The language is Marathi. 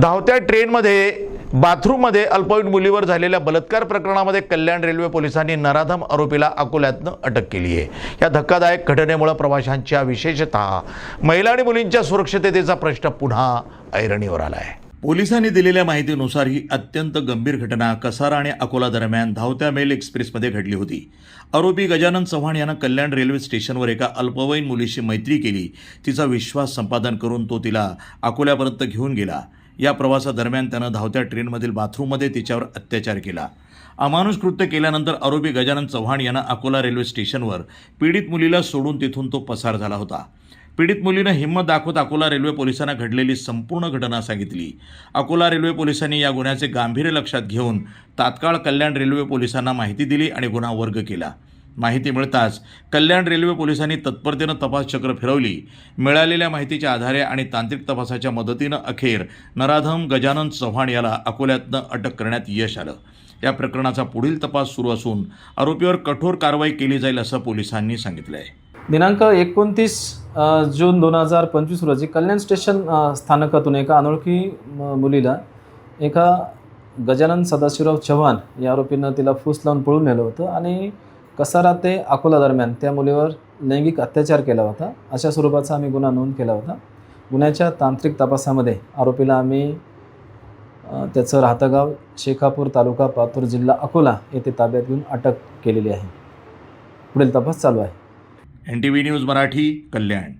धावत्या ट्रेनमध्ये बाथरूममध्ये अल्पवयीन मुलीवर झालेल्या बलात्कार प्रकरणामध्ये कल्याण रेल्वे पोलिसांनी नराधम आरोपीला अकोल्यातनं अटक केली आहे. या धक्कादायक घटनेमुळे प्रवाशांच्या विशेषतः महिला आणि मुलींच्या सुरक्षिततेचा प्रश्न पुन्हा ऐरणीवर आला आहे पोलिसांनी दिलेल्या माहितीनुसार ही अत्यंत गंभीर घटना कसारा आणि अकोला दरम्यान धावत्या मेल एक्सप्रेसमध्ये घडली होती. आरोपी गजानन चव्हाण यानं कल्याण रेल्वे स्टेशनवर एका अल्पवयीन मुलीशी मैत्री केली. तिचा विश्वास संपादन करून तो तिला अकोल्यापर्यंत घेऊन गेला. या प्रवासादरम्यान त्यानं धावत्या ट्रेनमधील बाथरूममध्ये तिच्यावर अत्याचार केला. अमानुष कृत्य केल्यानंतर आरोपी गजानन चव्हाण यानं अकोला रेल्वे स्टेशनवर पीडित मुलीला सोडून तिथून तो पसार झाला होता. पीडित मुलीनं हिंमत दाखवत अकोला रेल्वे पोलिसांना घडलेली संपूर्ण घटना सांगितली. अकोला रेल्वे पोलिसांनी या गुन्ह्याचे गांभीर्य लक्षात घेऊन तात्काळ कल्याण रेल्वे पोलिसांना माहिती दिली आणि गुन्हा वर्ग केला. माहिती मिळताच कल्याण रेल्वे पोलिसांनी तत्परतेनं तपास चक्र फिरवली. मिळालेल्या माहितीच्या आधारे आणि तांत्रिक तपासाच्या मदतीनं अखेर नराधम गजानन चव्हाण याला अकोल्यातनं अटक करण्यात यश आलं. या प्रकरणाचा पुढील तपास सुरू असून आरोपीवर कठोर कारवाई केली जाईल असं पोलिसांनी सांगितलं आहे दिनांक एकोणतीस जून दोन हजार पंचवीस रोजी कल्याण स्टेशन स्थानकातून एका अनोळखी मुलीला एका गजानन सदाशिवराव चव्हाण या आरोपीनं तिला फूस लावून पळून नेलं होतं आणि कसारा ते अकोला दरम्यान? त्या मुलीवर लैंगिक अत्याचार केला होता. अशा स्वरूपाचा आम्ही गुन्हा नोंद केला होता. गुन्ह्याच्या तांत्रिक तपासामध्ये आरोपीला आम्ही त्याचं राहतं गाव शेखापूर तालुका पातूर जिल्हा अकोला येथे ताब्यात घेऊन अटक केलेली आहे. पुढील तपास चालू आहे. N T V news Marathi Kalyan.